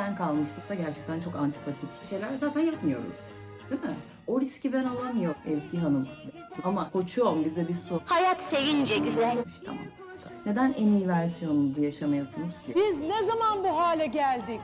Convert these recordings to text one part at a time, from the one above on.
sen kalmıştıksa gerçekten çok antipatik şeyler zaten yapmıyoruz. Değil mi? O riski ben alamıyorum Ezgi Hanım. Ama koçuğum bize bir su. Hayat sevince güzel. Tamam. Neden en iyi versiyonunuzu yaşamıyorsunuz ki? Biz ne zaman bu hale geldik?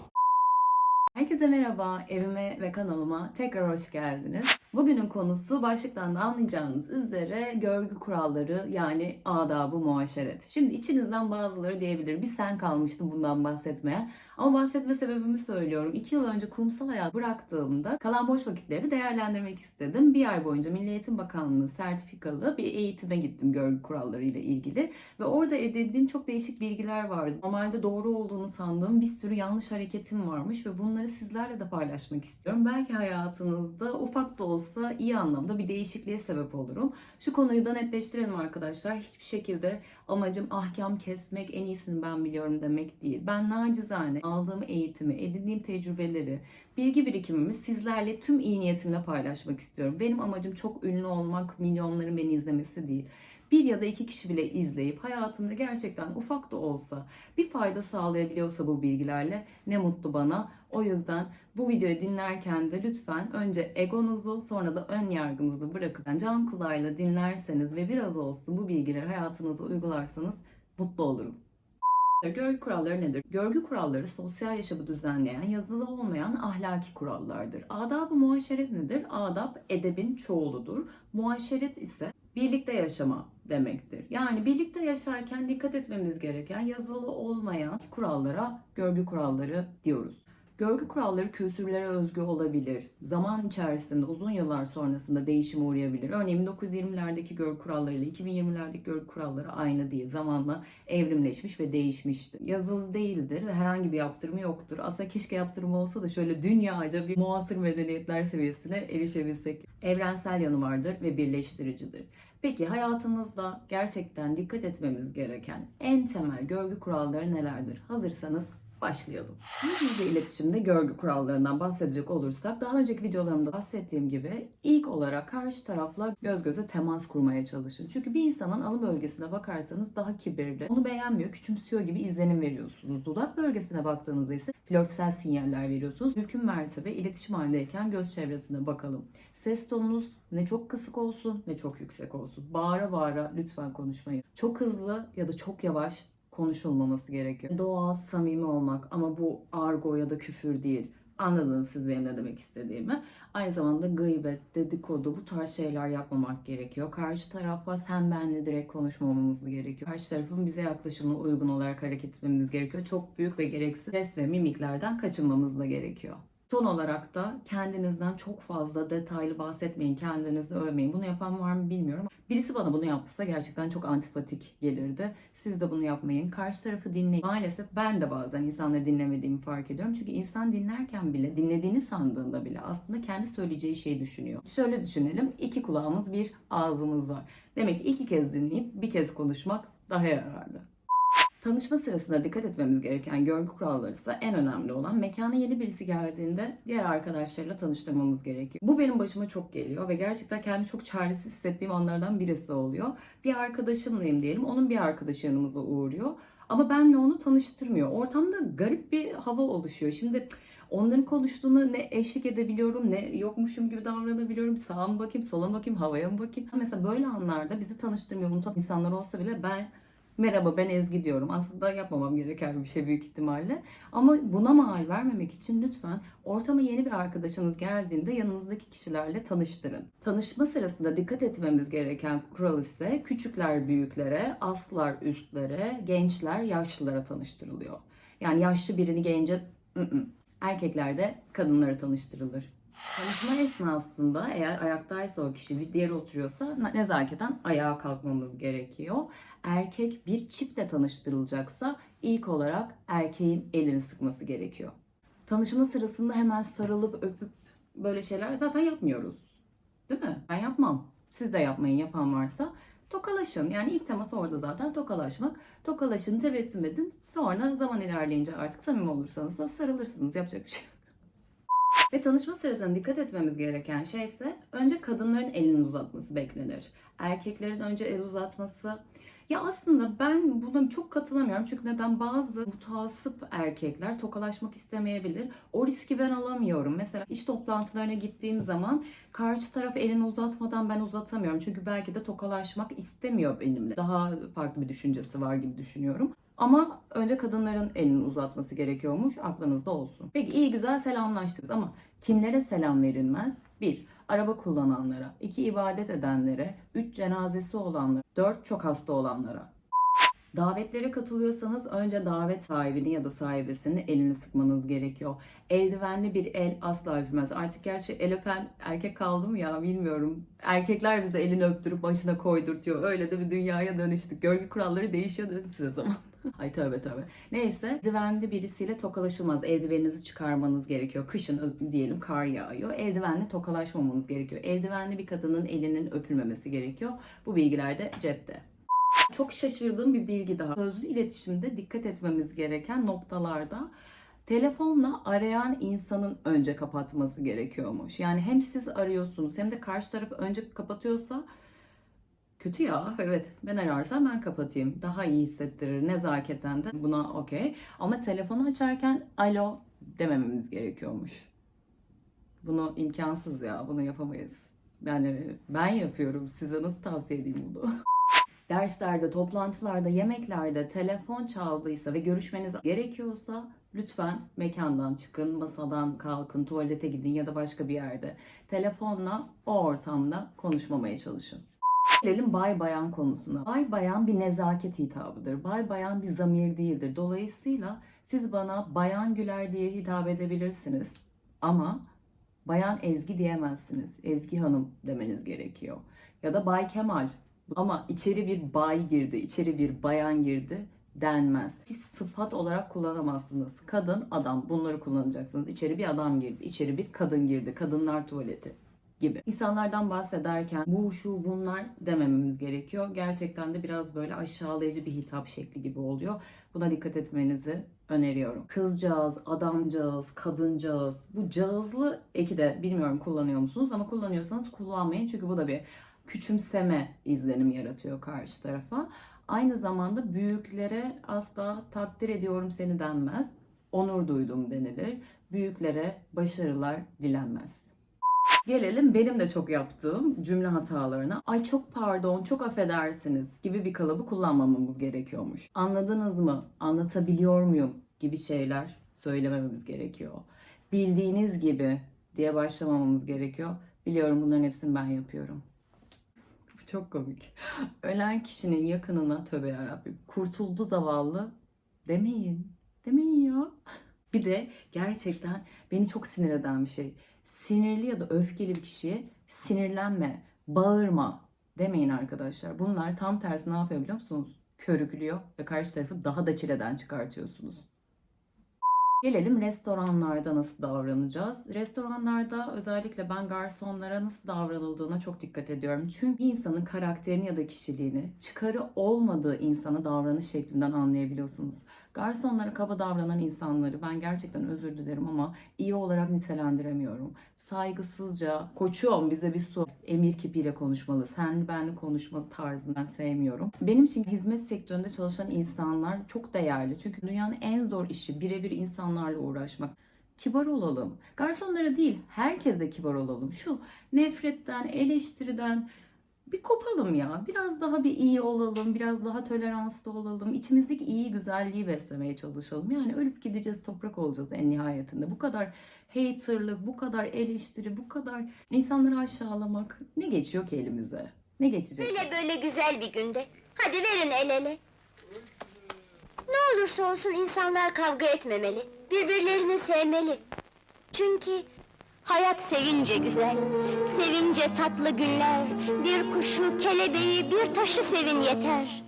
Herkese merhaba, evime ve kanalıma tekrar hoş geldiniz. Bugünün konusu başlıktan da anlayacağınız üzere görgü kuralları yani adabı muaşeret. Şimdi içinizden bazıları diyebilir bir sen kalmıştın bundan bahsetmeye. Ama bahsetme sebebimi söylüyorum. İki yıl önce kurumsal hayat bıraktığımda kalan boş vakitlerimi değerlendirmek istedim. Bir ay boyunca Milli Eğitim Bakanlığı sertifikalı bir eğitime gittim görgü kuralları ile ilgili. Ve orada edindiğim çok değişik bilgiler vardı. Normalde doğru olduğunu sandığım bir sürü yanlış hareketim varmış ve bunları sizlerle de paylaşmak istiyorum. Belki hayatınızda ufak da olsa iyi anlamda bir değişikliğe sebep olurum. Şu konuyu da netleştirelim arkadaşlar. Hiçbir şekilde amacım ahkam kesmek, en iyisini ben biliyorum demek değil. Ben nacizane aldığım eğitimi, edindiğim tecrübeleri, bilgi birikimimi sizlerle tüm iyi niyetimle paylaşmak istiyorum. Benim amacım çok ünlü olmak, milyonların beni izlemesi değil bir ya da iki kişi bile izleyip hayatında gerçekten ufak da olsa bir fayda sağlayabiliyorsa bu bilgilerle ne mutlu bana. O yüzden bu videoyu dinlerken de lütfen önce egonuzu sonra da ön yargınızı bırakıp can kulağıyla dinlerseniz ve biraz olsun bu bilgileri hayatınıza uygularsanız mutlu olurum. Görgü kuralları nedir? Görgü kuralları sosyal yaşamı düzenleyen, yazılı olmayan ahlaki kurallardır. Adab-ı muaşeret nedir? Adab edebin çoğuludur. Muaşeret ise birlikte yaşama demektir. Yani birlikte yaşarken dikkat etmemiz gereken yazılı olmayan kurallara görgü kuralları diyoruz. Görgü kuralları kültürlere özgü olabilir. Zaman içerisinde uzun yıllar sonrasında değişime uğrayabilir. Örneğin 1920'lerdeki görgü kuralları ile 2020'lerdeki görgü kuralları aynı değil. Zamanla evrimleşmiş ve değişmiştir. Yazılı değildir ve herhangi bir yaptırımı yoktur. Aslında keşke yaptırımı olsa da şöyle dünyaca bir muasır medeniyetler seviyesine erişebilsek. Evrensel yanı vardır ve birleştiricidir. Peki hayatımızda gerçekten dikkat etmemiz gereken en temel görgü kuralları nelerdir? Hazırsanız başlayalım. Yüz yüze iletişimde görgü kurallarından bahsedecek olursak daha önceki videolarımda bahsettiğim gibi ilk olarak karşı tarafla göz göze temas kurmaya çalışın. Çünkü bir insanın alın bölgesine bakarsanız daha kibirli, onu beğenmiyor, küçümsüyor gibi izlenim veriyorsunuz. Dudak bölgesine baktığınızda ise flörtsel sinyaller veriyorsunuz. Mümkün mertebe iletişim halindeyken göz çevresine bakalım. Ses tonunuz ne çok kısık olsun ne çok yüksek olsun. Bağıra bağıra lütfen konuşmayın. Çok hızlı ya da çok yavaş konuşulmaması gerekiyor. Doğal, samimi olmak ama bu argo ya da küfür değil. Anladınız siz benim ne demek istediğimi. Aynı zamanda gıybet, dedikodu bu tarz şeyler yapmamak gerekiyor. Karşı tarafa sen benle direkt konuşmamamız gerekiyor. Karşı tarafın bize yaklaşımına uygun olarak hareket etmemiz gerekiyor. Çok büyük ve gereksiz ses ve mimiklerden kaçınmamız da gerekiyor. Son olarak da kendinizden çok fazla detaylı bahsetmeyin, kendinizi övmeyin. Bunu yapan var mı bilmiyorum. Birisi bana bunu yapsa gerçekten çok antipatik gelirdi. Siz de bunu yapmayın. Karşı tarafı dinleyin. Maalesef ben de bazen insanları dinlemediğimi fark ediyorum. Çünkü insan dinlerken bile, dinlediğini sandığında bile aslında kendi söyleyeceği şeyi düşünüyor. Şöyle düşünelim. iki kulağımız, bir ağzımız var. Demek ki iki kez dinleyip bir kez konuşmak daha yararlı. Tanışma sırasında dikkat etmemiz gereken görgü kuralları ise en önemli olan mekana yeni birisi geldiğinde diğer arkadaşlarıyla tanıştırmamız gerekiyor. Bu benim başıma çok geliyor ve gerçekten kendimi çok çaresiz hissettiğim anlardan birisi oluyor. Bir arkadaşımlayım diyelim, onun bir arkadaşı yanımıza uğruyor. Ama benle onu tanıştırmıyor. Ortamda garip bir hava oluşuyor. Şimdi onların konuştuğunu ne eşlik edebiliyorum ne yokmuşum gibi davranabiliyorum. Sağa mı bakayım, sola mı bakayım, havaya mı bakayım. Mesela böyle anlarda bizi tanıştırmıyor, unutan insanlar olsa bile ben Merhaba ben Ezgi diyorum. Aslında yapmamam gereken bir şey büyük ihtimalle. Ama buna mal vermemek için lütfen ortama yeni bir arkadaşınız geldiğinde yanınızdaki kişilerle tanıştırın. Tanışma sırasında dikkat etmemiz gereken kural ise küçükler büyüklere, aslar üstlere, gençler yaşlılara tanıştırılıyor. Yani yaşlı birini gence ı-ı. erkekler de kadınlara tanıştırılır. Tanışma esnasında eğer ayaktaysa o kişi diğer oturuyorsa nezaketen ayağa kalkmamız gerekiyor. Erkek bir çiftle tanıştırılacaksa ilk olarak erkeğin elini sıkması gerekiyor. Tanışma sırasında hemen sarılıp öpüp böyle şeyler zaten yapmıyoruz. Değil mi? Ben yapmam. Siz de yapmayın yapan varsa. Tokalaşın. Yani ilk temas orada zaten tokalaşmak. Tokalaşın, tebessüm edin. Sonra zaman ilerleyince artık samimi olursanız da sarılırsınız. Yapacak bir şey. Ve tanışma sırasında dikkat etmemiz gereken şey ise önce kadınların elini uzatması beklenir. Erkeklerin önce el uzatması Ya aslında ben buna çok katılamıyorum. Çünkü neden bazı mutasip erkekler tokalaşmak istemeyebilir. O riski ben alamıyorum. Mesela iş toplantılarına gittiğim zaman karşı taraf elini uzatmadan ben uzatamıyorum. Çünkü belki de tokalaşmak istemiyor benimle. Daha farklı bir düşüncesi var gibi düşünüyorum. Ama önce kadınların elini uzatması gerekiyormuş. Aklınızda olsun. Peki iyi güzel selamlaştınız ama kimlere selam verilmez? 1. Araba kullananlara. 2. ibadet edenlere. 3. Cenazesi olanlara. 4. Çok hasta olanlara. Davetlere katılıyorsanız önce davet sahibinin ya da sahibesinin elini sıkmanız gerekiyor. Eldivenli bir el asla öpmez. Artık gerçi el öpen erkek kaldı mı ya bilmiyorum. Erkekler bize elini öptürüp başına koydurtuyor. Öyle de bir dünyaya dönüştük. Görgü kuralları değişiyor dedim size zaman. Ay tövbe tövbe. Neyse eldivenli birisiyle tokalaşılmaz. Eldiveninizi çıkarmanız gerekiyor. Kışın diyelim kar yağıyor. Eldivenle tokalaşmamanız gerekiyor. Eldivenli bir kadının elinin öpülmemesi gerekiyor. Bu bilgiler de cepte. Çok şaşırdığım bir bilgi daha. Sözlü iletişimde dikkat etmemiz gereken noktalarda telefonla arayan insanın önce kapatması gerekiyormuş. Yani hem siz arıyorsunuz hem de karşı taraf önce kapatıyorsa kötü ya. Evet ben ararsam ben kapatayım. Daha iyi hissettirir. Nezaketen de buna okey. Ama telefonu açarken alo demememiz gerekiyormuş. Bunu imkansız ya. Bunu yapamayız. Yani ben yapıyorum. Size nasıl tavsiye edeyim bunu? derslerde, toplantılarda, yemeklerde telefon çaldıysa ve görüşmeniz gerekiyorsa lütfen mekandan çıkın, masadan kalkın, tuvalete gidin ya da başka bir yerde. Telefonla o ortamda konuşmamaya çalışın. Gelelim bay bayan konusuna. Bay bayan bir nezaket hitabıdır. Bay bayan bir zamir değildir. Dolayısıyla siz bana bayan Güler diye hitap edebilirsiniz. Ama bayan Ezgi diyemezsiniz. Ezgi Hanım demeniz gerekiyor. Ya da Bay Kemal. Ama içeri bir bay girdi, içeri bir bayan girdi denmez. Siz sıfat olarak kullanamazsınız. Kadın, adam bunları kullanacaksınız. İçeri bir adam girdi, içeri bir kadın girdi. Kadınlar tuvaleti gibi. İnsanlardan bahsederken bu şu bunlar demememiz gerekiyor. Gerçekten de biraz böyle aşağılayıcı bir hitap şekli gibi oluyor. Buna dikkat etmenizi öneriyorum. Kızcağız, adamcağız, kadıncağız. Bu cağızlı eki de bilmiyorum kullanıyor musunuz ama kullanıyorsanız kullanmayın. Çünkü bu da bir küçümseme izlenim yaratıyor karşı tarafa. Aynı zamanda büyüklere asla takdir ediyorum seni denmez. Onur duydum denilir. Büyüklere başarılar dilenmez. Gelelim benim de çok yaptığım cümle hatalarına. Ay çok pardon, çok affedersiniz gibi bir kalıbı kullanmamamız gerekiyormuş. Anladınız mı? Anlatabiliyor muyum? gibi şeyler söylemememiz gerekiyor. Bildiğiniz gibi diye başlamamamız gerekiyor. Biliyorum bunların hepsini ben yapıyorum. Bu çok komik. Ölen kişinin yakınına tövbe yarabbim kurtuldu zavallı demeyin. Demeyin ya. Bir de gerçekten beni çok sinir eden bir şey. Sinirli ya da öfkeli bir kişiye sinirlenme, bağırma demeyin arkadaşlar. Bunlar tam tersi ne yapıyor biliyor musunuz? Körüklüyor ve karşı tarafı daha da çileden çıkartıyorsunuz. Gelelim restoranlarda nasıl davranacağız. Restoranlarda özellikle ben garsonlara nasıl davranıldığına çok dikkat ediyorum. Çünkü insanın karakterini ya da kişiliğini çıkarı olmadığı insana davranış şeklinden anlayabiliyorsunuz. Garsonlara kaba davranan insanları ben gerçekten özür dilerim ama iyi olarak nitelendiremiyorum. Saygısızca, koçum bize bir su, emir kipiyle konuşmalı, senli benli konuşma tarzını ben sevmiyorum. Benim için hizmet sektöründe çalışan insanlar çok değerli. Çünkü dünyanın en zor işi birebir insanlarla uğraşmak. Kibar olalım. Garsonlara değil, herkese kibar olalım. Şu nefretten, eleştiriden, bir kopalım ya. Biraz daha bir iyi olalım, biraz daha toleranslı olalım. İçimizdeki iyi güzelliği beslemeye çalışalım. Yani ölüp gideceğiz, toprak olacağız en nihayetinde. Bu kadar haterlık, bu kadar eleştiri, bu kadar insanları aşağılamak ne geçiyor ki elimize? Ne geçecek? Böyle böyle güzel bir günde. Hadi verin el ele. Ne olursa olsun insanlar kavga etmemeli. Birbirlerini sevmeli. Çünkü hayat sevince güzel. Sevince tatlı günler. Bir kuşu, kelebeği, bir taşı sevin yeter.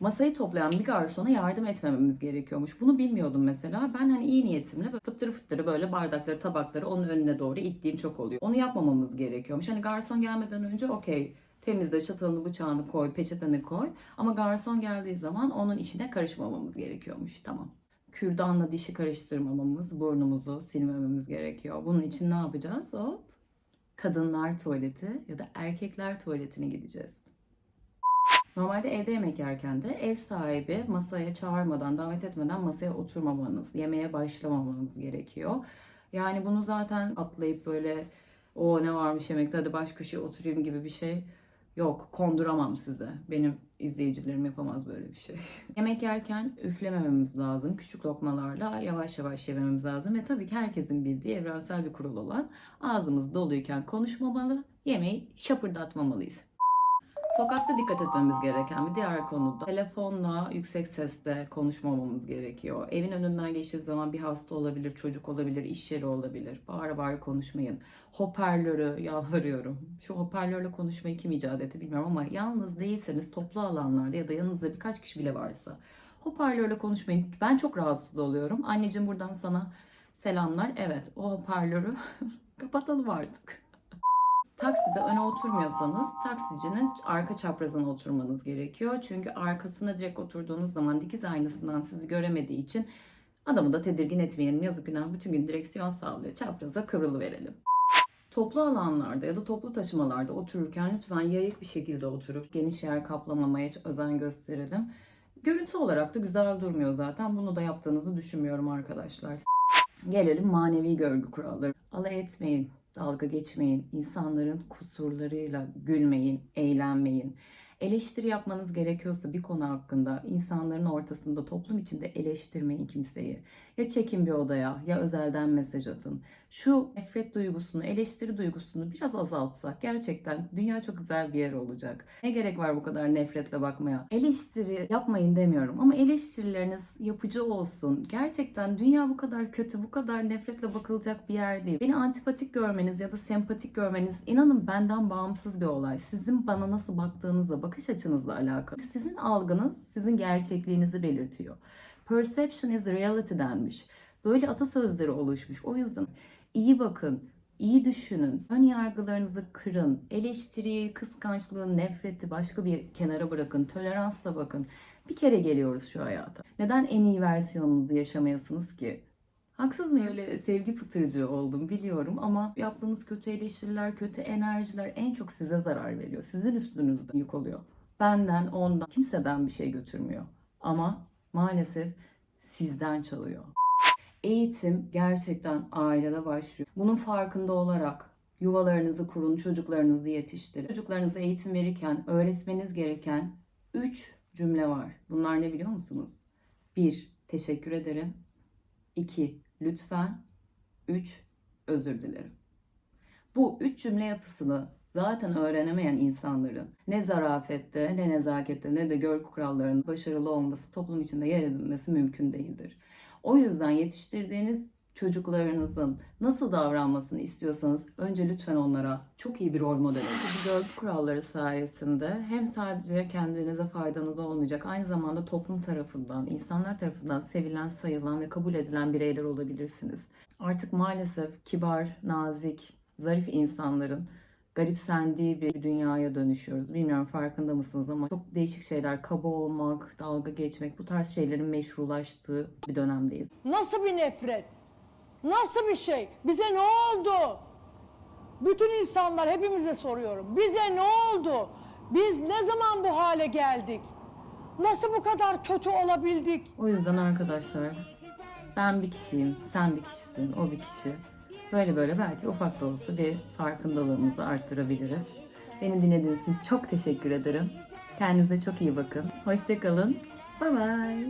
Masayı toplayan bir garsona yardım etmememiz gerekiyormuş. Bunu bilmiyordum mesela. Ben hani iyi niyetimle fıttırı fıttırı böyle bardakları, tabakları onun önüne doğru ittiğim çok oluyor. Onu yapmamamız gerekiyormuş. Hani garson gelmeden önce okey temizle çatalını bıçağını koy, peçeteni koy. Ama garson geldiği zaman onun işine karışmamamız gerekiyormuş. Tamam. Kürdanla dişi karıştırmamamız, burnumuzu silmememiz gerekiyor. Bunun için ne yapacağız? Hop. Kadınlar tuvaleti ya da erkekler tuvaletine gideceğiz. Normalde evde yemek yerken de ev sahibi masaya çağırmadan, davet etmeden masaya oturmamanız, yemeğe başlamamanız gerekiyor. Yani bunu zaten atlayıp böyle o ne varmış yemekte hadi baş köşeye oturayım gibi bir şey yok. Konduramam size. Benim izleyicilerim yapamaz böyle bir şey. Yemek yerken üflemememiz lazım. Küçük lokmalarla yavaş yavaş yememiz lazım. Ve tabii ki herkesin bildiği evrensel bir kural olan ağzımız doluyken konuşmamalı, yemeği şapırdatmamalıyız. Sokakta dikkat etmemiz gereken bir diğer konu da telefonla yüksek sesle konuşmamamız gerekiyor. Evin önünden geçtiği zaman bir hasta olabilir, çocuk olabilir, iş yeri olabilir. Bağıra bağıra konuşmayın. Hoparlörü yalvarıyorum. Şu hoparlörle konuşmayı kim icat etti bilmiyorum ama yalnız değilseniz toplu alanlarda ya da yanınızda birkaç kişi bile varsa hoparlörle konuşmayın. Ben çok rahatsız oluyorum. Anneciğim buradan sana selamlar. Evet o hoparlörü kapatalım artık. Takside öne oturmuyorsanız taksicinin arka çaprazına oturmanız gerekiyor. Çünkü arkasına direkt oturduğunuz zaman dikiz aynasından sizi göremediği için adamı da tedirgin etmeyelim. Yazık günah bütün gün direksiyon sağlıyor. Çapraza kıvrılıverelim. Toplu alanlarda ya da toplu taşımalarda otururken lütfen yayık bir şekilde oturup geniş yer kaplamamaya özen gösterelim. Görüntü olarak da güzel durmuyor zaten. Bunu da yaptığınızı düşünmüyorum arkadaşlar. Gelelim manevi görgü kuralları. Alay etmeyin, dalga geçmeyin, insanların kusurlarıyla gülmeyin, eğlenmeyin. Eleştiri yapmanız gerekiyorsa bir konu hakkında insanların ortasında toplum içinde eleştirmeyin kimseyi. Ya çekin bir odaya ya özelden mesaj atın. Şu nefret duygusunu, eleştiri duygusunu biraz azaltsak gerçekten dünya çok güzel bir yer olacak. Ne gerek var bu kadar nefretle bakmaya? Eleştiri yapmayın demiyorum ama eleştirileriniz yapıcı olsun. Gerçekten dünya bu kadar kötü, bu kadar nefretle bakılacak bir yer değil. Beni antipatik görmeniz ya da sempatik görmeniz inanın benden bağımsız bir olay. Sizin bana nasıl baktığınızla, bakış açınızla alakalı. Sizin algınız sizin gerçekliğinizi belirtiyor. Perception is reality denmiş. Böyle atasözleri oluşmuş. O yüzden iyi bakın, iyi düşünün, ön yargılarınızı kırın, eleştiriyi, kıskançlığı, nefreti başka bir kenara bırakın, toleransla bakın. Bir kere geliyoruz şu hayata. Neden en iyi versiyonunuzu yaşamayasınız ki? Haksız mı öyle sevgi pıtırcığı oldum biliyorum ama yaptığınız kötü eleştiriler, kötü enerjiler en çok size zarar veriyor. Sizin üstünüzde yük oluyor. Benden, ondan, kimseden bir şey götürmüyor. Ama maalesef sizden çalıyor. Eğitim gerçekten ailede başlıyor. Bunun farkında olarak yuvalarınızı kurun, çocuklarınızı yetiştirin. Çocuklarınıza eğitim verirken öğretmeniz gereken 3 cümle var. Bunlar ne biliyor musunuz? 1. Teşekkür ederim. 2. Lütfen. 3. Özür dilerim. Bu üç cümle yapısını zaten öğrenemeyen insanların ne zarafette, ne nezakette, ne de görgü kurallarının başarılı olması, toplum içinde yer edinmesi mümkün değildir. O yüzden yetiştirdiğiniz çocuklarınızın nasıl davranmasını istiyorsanız önce lütfen onlara çok iyi bir rol model olun. Bu görgü kuralları sayesinde hem sadece kendinize faydanız olmayacak aynı zamanda toplum tarafından, insanlar tarafından sevilen, sayılan ve kabul edilen bireyler olabilirsiniz. Artık maalesef kibar, nazik, zarif insanların garipsendiği bir dünyaya dönüşüyoruz. Bilmiyorum farkında mısınız ama çok değişik şeyler, kaba olmak, dalga geçmek bu tarz şeylerin meşrulaştığı bir dönemdeyiz. Nasıl bir nefret? Nasıl bir şey? Bize ne oldu? Bütün insanlar hepimize soruyorum. Bize ne oldu? Biz ne zaman bu hale geldik? Nasıl bu kadar kötü olabildik? O yüzden arkadaşlar ben bir kişiyim, sen bir kişisin, o bir kişi. Böyle böyle belki ufak da olsa bir farkındalığımızı arttırabiliriz. Beni dinlediğiniz için çok teşekkür ederim. Kendinize çok iyi bakın. Hoşçakalın. Bye bye.